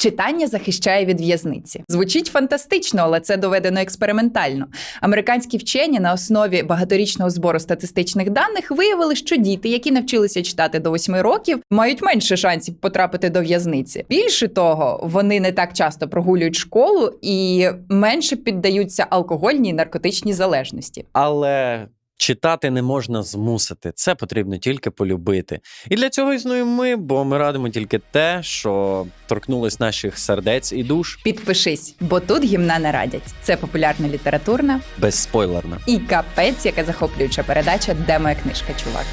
Читання захищає від в'язниці. Звучить фантастично, але це доведено експериментально. Американські вчені на основі багаторічного збору статистичних даних виявили, що діти, які навчилися читати до 8 років, мають менше шансів потрапити до в'язниці. Більше того, вони не так часто прогулюють школу і менше піддаються алкогольній наркотичній залежності. Але читати не можна змусити. Це потрібно тільки полюбити. І для цього існуємо ми, бо ми радимо тільки те, що торкнулось наших сердець і душ Підпишись, бо тут гімна не радять. Це популярна літературна безспойлерна і капець, яка захоплююча передача Де моя книжка, чувак.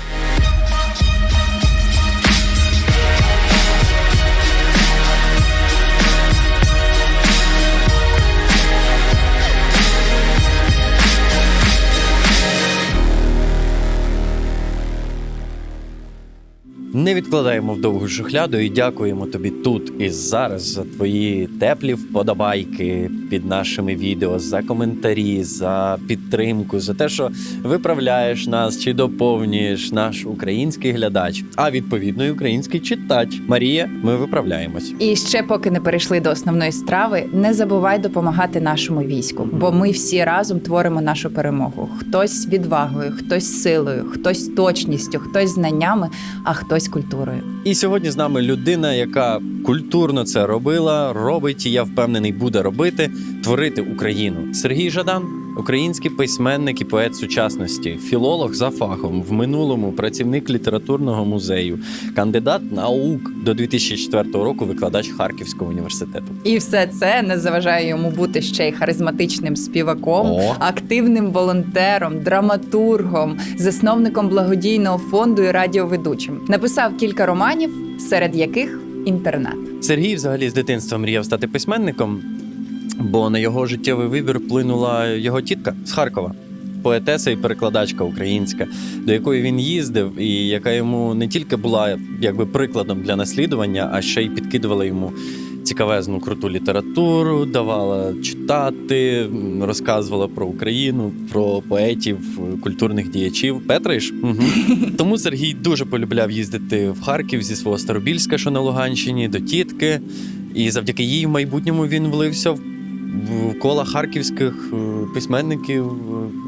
Не відкладаємо в довгу шухляду і дякуємо тобі тут і зараз за твої теплі вподобайки під нашими відео, за коментарі, за підтримку, за те, що виправляєш нас чи доповнюєш наш український глядач, а відповідно і український читач. Марія, ми виправляємось. І ще поки не перейшли до основної страви, не забувай допомагати нашому війську, бо ми всі разом творимо нашу перемогу. Хтось відвагою, хтось силою, хтось точністю, хтось знаннями, а хтось культурою. І сьогодні з нами людина, яка культурно це робила, робить, і я впевнений, буде робити, творити Україну. Сергій Жадан, український письменник і поет сучасності, філолог за фахом, в минулому працівник літературного музею, кандидат наук до 2004 року, викладач Харківського університету. І все це не заважає йому бути ще й харизматичним співаком, О. активним волонтером, драматургом, засновником благодійного фонду і радіоведучим. Написав кілька романів, серед яких інтернат. Сергій взагалі з дитинства мріяв стати письменником, бо на його життєвий вибір вплинула його тітка з Харкова. Поетеса і перекладачка українська, до якої він їздив, і яка йому не тільки була якби прикладом для наслідування, а ще й підкидувала йому цікавезну круту літературу, давала читати, розказувала про Україну, про поетів, культурних діячів. Петриш? Угу. Тому Сергій дуже полюбляв їздити в Харків зі свого Старобільська, що на Луганщині, до тітки. І завдяки їй в майбутньому він влився в в кола харківських е, письменників, е,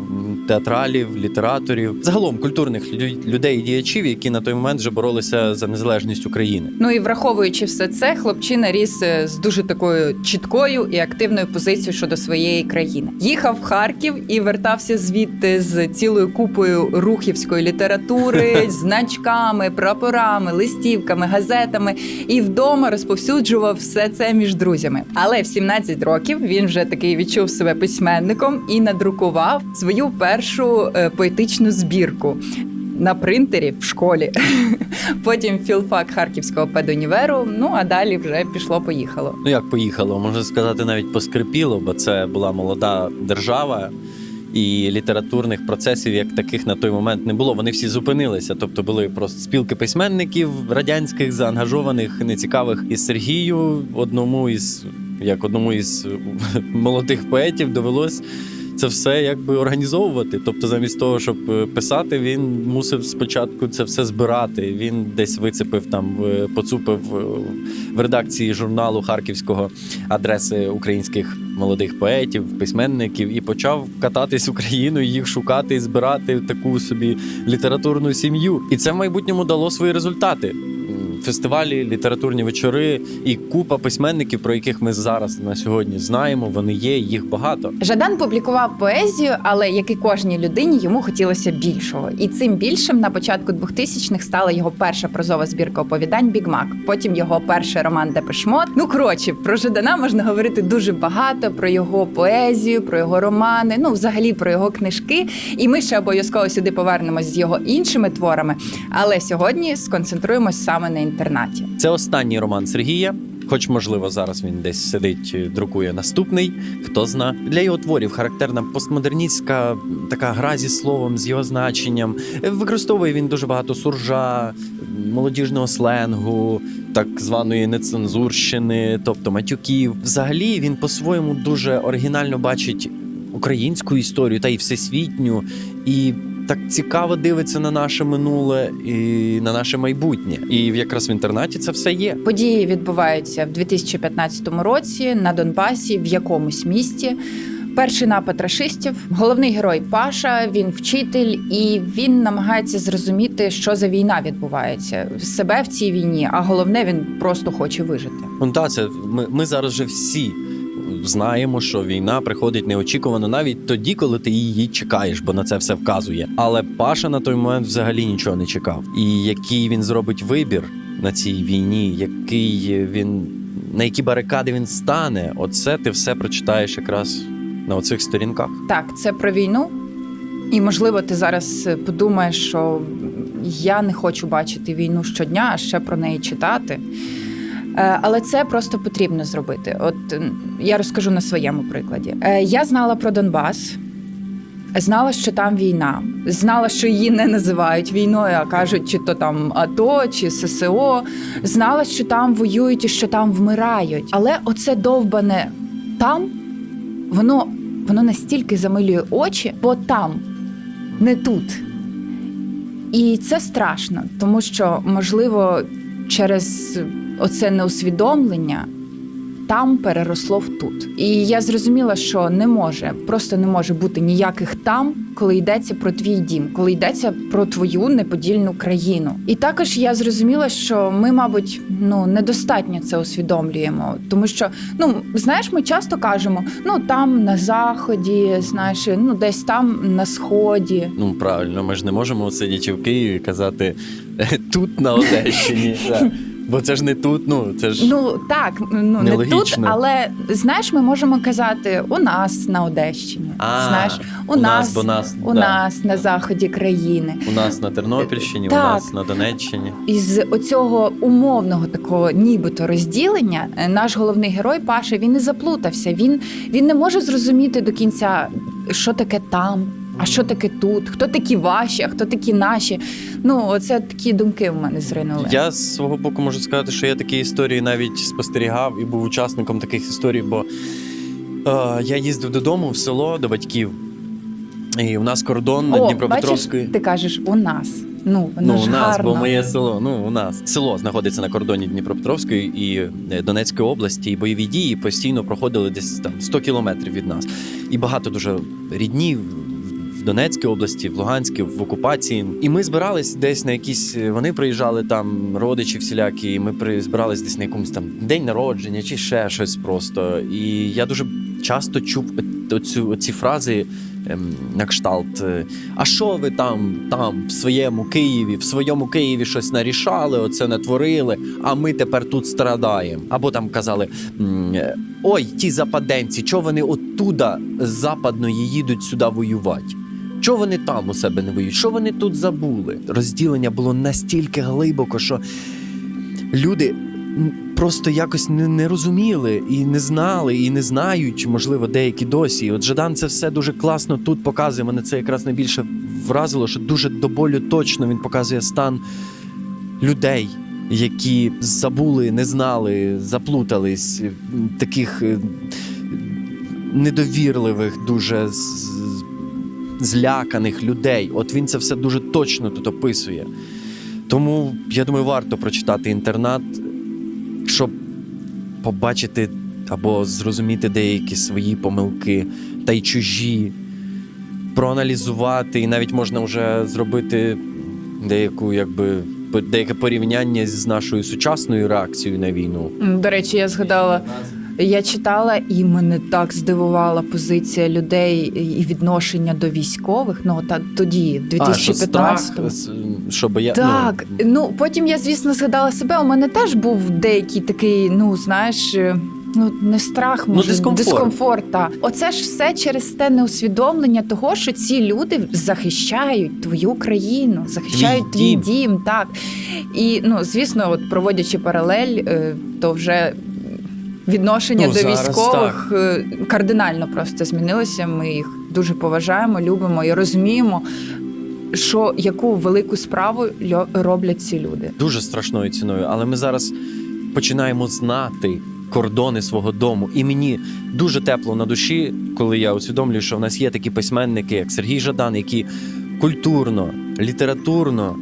театралів, літераторів, загалом культурних людей і діячів, які на той момент вже боролися за незалежність України. Ну і враховуючи все це, хлопчина ріс е, з дуже такою чіткою і активною позицією щодо своєї країни. Їхав в Харків і вертався звідти з цілою купою рухівської літератури, значками, прапорами, листівками, газетами. І вдома розповсюджував все це між друзями. Але в 17 років він вже таки відчув себе письменником і надрукував свою першу е, поетичну збірку. На принтері в школі, потім філфак Харківського педуніверу. Ну а далі вже пішло-поїхало. Ну як поїхало, можна сказати, навіть поскрипіло, бо це була молода держава. І літературних процесів як таких на той момент не було. Вони всі зупинилися. Тобто були просто спілки письменників радянських, заангажованих, нецікавих. І Сергію, одному із як одному із молодих поетів, довелось це все якби організовувати. Тобто, замість того, щоб е, писати, він мусив спочатку це все збирати. Він десь вицепив там, поцупив е, в редакції журналу харківського адреси українських молодих поетів, письменників і почав кататись Україною, їх шукати і збирати таку собі літературну сім'ю. І це в майбутньому дало свої результати. Фестивалі, літературні вечори і купа письменників, про яких ми зараз на сьогодні знаємо. Вони є, їх багато. Жадан публікував поезію, але як і кожній людині, йому хотілося більшого. І цим більшим на початку 2000-х стала його перша прозова збірка оповідань Бігмак. Потім його перший роман Депешмот. Ну коротше, про Жадана можна говорити дуже багато про його поезію, про його романи, ну взагалі про його книжки. І ми ще обов'язково сюди повернемось з його іншими творами. Але сьогодні сконцентруємось саме на інтернаті. Це останній роман Сергія. Хоч, можливо, зараз він десь сидить, е, друкує наступний, хто зна. Для його творів характерна постмодерністська така гра зі словом, з його значенням. Е, Використовує він дуже багато суржа, молодіжного сленгу, так званої нецензурщини, тобто матюків. Взагалі він по-своєму дуже оригінально бачить українську історію та й всесвітню. І так цікаво дивиться на наше минуле і на наше майбутнє. І якраз в інтернаті це все є. Події відбуваються в 2015 році на Донбасі в якомусь місті. Перший напад рашистів. Головний герой Паша. Він вчитель, і він намагається зрозуміти, що за війна відбувається себе в цій війні. А головне, він просто хоче вижити. Ну та це ми, ми зараз вже всі знаємо, що війна приходить неочікувано навіть тоді, коли ти її чекаєш, бо на це все вказує. Але Паша на той момент взагалі нічого не чекав. І який він зробить вибір на цій війні, який він на які барикади він стане, оце ти все прочитаєш якраз на оцих сторінках. Так, це про війну. І можливо, ти зараз подумаєш, що я не хочу бачити війну щодня, а ще про неї читати. Е, Але це просто потрібно зробити. От я розкажу на своєму прикладі. Е, Я знала про Донбас, знала, що там війна, знала, що її не називають війною, а кажуть, чи то там АТО, чи ССО. Знала, що там воюють і що там вмирають. Але оце довбане там, воно, воно настільки замилює очі, бо там, не тут. І це страшно, тому що, можливо, через оце неусвідомлення там переросло в тут. І я зрозуміла, що не може, просто не може бути ніяких там, коли йдеться про твій дім, коли йдеться про твою неподільну країну. І також я зрозуміла, що ми, мабуть, ну недостатньо це усвідомлюємо, тому що ну знаєш, ми часто кажемо, ну там на заході, знаєш, ну десь там на сході. Ну правильно, ми ж не можемо сидячи в Києві і казати «Е, тут на Одещині. Бо це ж не тут, ну це ж Ну так, ну не тут, але знаєш, ми можемо казати у нас на Одещині. А, знаєш, у, у нас, нас, бо нас, у да. нас на заході країни. у нас на Тернопільщині, у нас на Донеччині. Із оцього умовного такого нібито розділення е, наш головний герой Паша він не заплутався. Він, він не може зрозуміти до кінця, що таке там, а що таке тут, хто такі ваші, а хто такі наші. Ну, оце такі думки в мене зринули. Я з свого боку можу сказати, що я такі історії навіть спостерігав і був учасником таких історій, бо е, я їздив додому в село до батьків, і у нас кордон на Дніпропетровської. бачиш, ти кажеш у нас. Ну, воно Ну, ж у нас, гарно. бо моє село. Ну, у нас село знаходиться на кордоні Дніпропетровської і е, Донецької області, і бойові дії постійно проходили десь там 100 кілометрів від нас. І багато дуже рідні в- Донецькій області, в Луганській, в окупації. І ми збирались десь на якісь. е, Вони приїжджали там, родичі всілякі, і ми при- збирались десь на якомусь там день народження чи ще щось просто. І я дуже часто чув оцю, оці фрази. ем, На кшталт, е, а що ви там, там, в своєму Києві, в своєму Києві щось нарішали, оце натворили, а ми тепер тут страдаємо. Або там казали: е, ой, ті западенці, чого вони оттуда з западної їдуть сюди воювати? Чого вони там у себе не воюють? Що вони тут забули? Розділення було настільки глибоко, що люди просто якось не, не розуміли і не знали, і не знають, можливо, деякі досі. І От Жадан це все дуже класно тут показує. Мене це якраз найбільше вразило, що дуже до болю точно він показує стан людей. Які забули, не знали, заплутались, таких е, недовірливих, дуже зляканих людей. От він це все дуже точно тут описує. Тому я думаю, варто прочитати інтернат, щоб побачити або зрозуміти деякі свої помилки та й чужі, проаналізувати, і навіть можна вже зробити деяку, якби. Деяке порівняння з нашою сучасною реакцією на війну. До речі, я згадала, я читала, і мене так здивувала позиція людей і відношення до військових. Ну та тоді, в А, що страх, 2015-му. с- що боя... Так, ну потім я, звісно, згадала себе. У мене теж був деякий такий, ну знаєш. е, Ну, не страх, може, дискомфорт. дискомфорт. Та. Оце ж все через те неусвідомлення того, що ці люди захищають твою країну, захищають Твій твій дім. дім. Так. І ну, звісно, от проводячи паралель, е, то вже відношення Ну, до зараз військових е, кардинально просто змінилося. Ми їх дуже поважаємо, любимо і розуміємо, що яку велику справу роблять ці люди. дуже страшною ціною. Але ми зараз починаємо знати кордони свого дому. І мені дуже тепло на душі, коли я усвідомлюю, що в нас є такі письменники, як Сергій Жадан, які культурно, літературно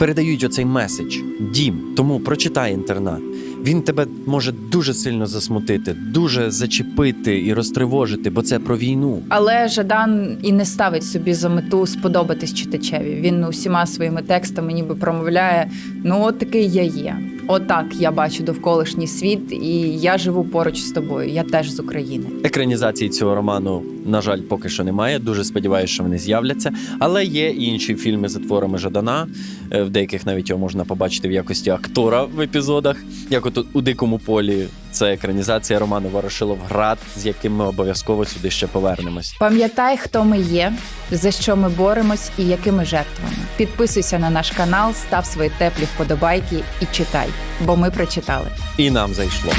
передають оцей меседж дім. Тому прочитай інтернат. Він тебе може дуже сильно засмутити, дуже зачепити і розтривожити, бо це про війну. Але Жадан і не ставить собі за мету сподобатись читачеві. Він усіма своїми текстами ніби промовляє: ну от такий я є. Отак я бачу довколишній світ, і я живу поруч з тобою. Я теж з України. Екранізації цього роману, на жаль, поки що немає. Дуже сподіваюся, що вони з'являться. Але є і інші фільми за творами Жадана. Е, В деяких навіть його можна побачити в якості актора в епізодах. Як от у дикому полі це екранізація роману Ворошиловград, з яким ми обов'язково сюди ще повернемось. Пам'ятай, хто ми є, за що ми боремось і якими жертвами. Підписуйся на наш канал, став свої теплі вподобайки і читай, бо ми прочитали. І нам зайшло.